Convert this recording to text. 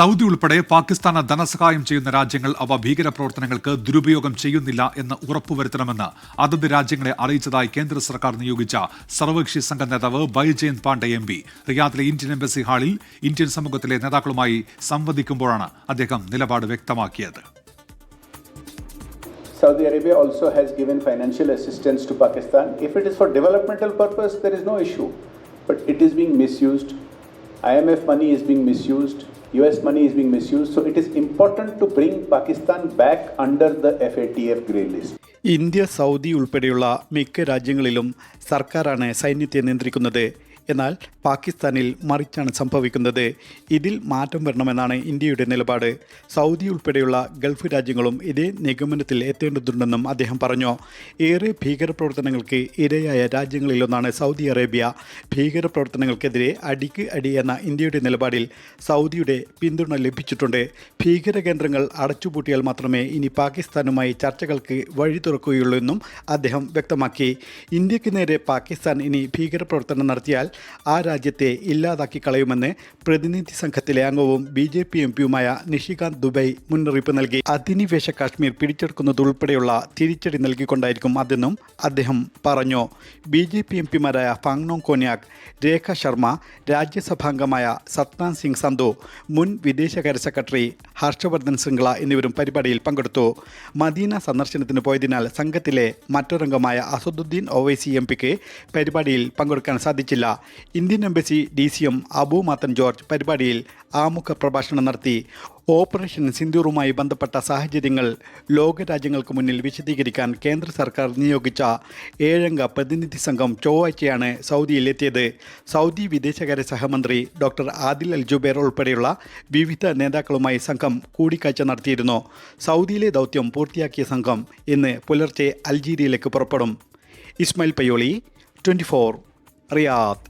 Saudi ഉൾപ്പെടെ പാകിസ്ഥാന് ധനസഹായം ചെയ്യുന്ന രാജ്യങ്ങൾ അവ ഭീകരപ്രവർത്തനങ്ങൾക്ക് ദുരുപയോഗം ചെയ്യുന്നില്ല എന്ന് ഉറപ്പുവരുത്തണമെന്ന് അതത് രാജ്യങ്ങളെ അറിയിച്ചതായി കേന്ദ്ര സർക്കാർ നിയോഗിച്ച സർവകക്ഷി സംഘ നേതാവ് ബൈജയന്ത് പാണ്ഡെ എം പി റിയാദിലെ ഇന്ത്യൻ എംബസി ഹാളിൽ ഇന്ത്യൻ സമൂഹത്തിലെ നേതാക്കളുമായി സംവദിക്കുമ്പോഴാണ് അദ്ദേഹം നിലപാട് വ്യക്തമാക്കിയത് Saudi Arabia also has given financial assistance to Pakistan. If it is for developmental purpose, there is no issue. But it is being misused. IMF money is being misused. US money is being misused. So it is important to bring Pakistan back under the FATF grey list. India Saudi ഉൾപ്പെടെയുള്ള മിക്ക രാജ്യങ്ങളിലും സർക്കാരാണ് സൈന്യത്തെ നിയന്ത്രിക്കുന്നത് എന്നാൽ പാകിസ്ഥാനിൽ മറിച്ചാണ് സംഭവിക്കുന്നത്. ഇതിൽ മാറ്റം വരണമെന്നാണ് ഇന്ത്യയുടെ നിലപാട്. സൗദി ഉൾപ്പെടെയുള്ള ഗൾഫ് രാജ്യങ്ങളും ഇതേ നിഗമനത്തിൽ എത്തേണ്ടതുണ്ടെന്നും അദ്ദേഹം പറഞ്ഞു. ഏറെ ഭീകരപ്രവർത്തനങ്ങൾക്ക് ഇരയായ രാജ്യങ്ങളിലൊന്നാണ് സൗദി അറേബ്യ. ഭീകരപ്രവർത്തനങ്ങൾക്കെതിരെ അടിക്ക് അടി എന്ന ഇന്ത്യയുടെ നിലപാടിൽ സൗദിയുടെ പിന്തുണ ലഭിച്ചിട്ടുണ്ട്. ഭീകര കേന്ദ്രങ്ങൾ അടച്ചുപൂട്ടിയാൽ മാത്രമേ ഇനി പാകിസ്ഥാനുമായി ചർച്ചകൾക്ക് വഴി തുറക്കുകയുള്ളൂ എന്നും അദ്ദേഹം വ്യക്തമാക്കി. ഇന്ത്യയ്ക്ക് നേരെ പാകിസ്ഥാൻ ഇനി ഭീകരപ്രവർത്തനം നടത്തിയാൽ ആ രാജ്യത്തെ ഇല്ലാതാക്കി കളയുമെന്ന് പ്രതിനിധി സംഘത്തിലെ അംഗവും ബി ജെ പി എം പിയുമായ നിഷികാന്ത് ദുബൈ മുന്നറിയിപ്പ് നൽകി. അധിനിവേശ കാശ്മീർ പിടിച്ചെടുക്കുന്നതുൾപ്പെടെയുള്ള തിരിച്ചടി നൽകിക്കൊണ്ടായിരിക്കും അതെന്നും അദ്ദേഹം പറഞ്ഞു. ബി ജെ പി എം പിമാരായ ഫാങ്നോങ് കോന്യാക് രേഖ ശർമ്മ രാജ്യസഭാംഗമായ സത്നാം സിംഗ് സന്ധു മുൻ വിദേശകാര്യ സെക്രട്ടറി ഹർഷവർദ്ധൻ ശൃംഗ്ല എന്നിവരും പരിപാടിയിൽ പങ്കെടുത്തു. മദീന സന്ദർശനത്തിന് പോയതിനാൽ സംഘത്തിലെ മറ്റൊരംഗമായ അസദുദ്ദീൻ ഒവൈസി എം പിക്ക് പരിപാടിയിൽ പങ്കെടുക്കാൻ സാധിച്ചില്ല. Indian embassy D C M Abu Mathen George പരിപാടിയിൽ ആമുഖ പ്രഭാഷണം നടത്തി. ഓപ്പറേഷൻ സിന്ദൂറുമായി ബന്ധപ്പെട്ട സാഹചര്യങ്ങൾ ലോകരാജ്യങ്ങൾക്ക് മുന്നിൽ വിശദീകരിക്കാൻ കേന്ദ്ര സർക്കാർ നിയോഗിച്ച ഏഴംഗ പ്രതിനിധി സംഘം ചൊവ്വാഴ്ചയാണ് സൗദിയിൽ എത്തിയത് സൗദി വിദേശകാര്യ സഹമന്ത്രി ഡോക്ടർ ആദിൽ അൽ ജുബേർ ഉൾപ്പെടെയുള്ള വിവിധ നേതാക്കളുമായി സംഘം കൂടിക്കാഴ്ച നടത്തിയിരുന്നു. സൗദിയിലെ ദൗത്യം പൂർത്തിയാക്കിയ സംഘം ഇന്ന് പുലർച്ചെ അൽജീരിയയിലേക്ക് പുറപ്പെടും. Ismail Payyoli twenty Riyadh.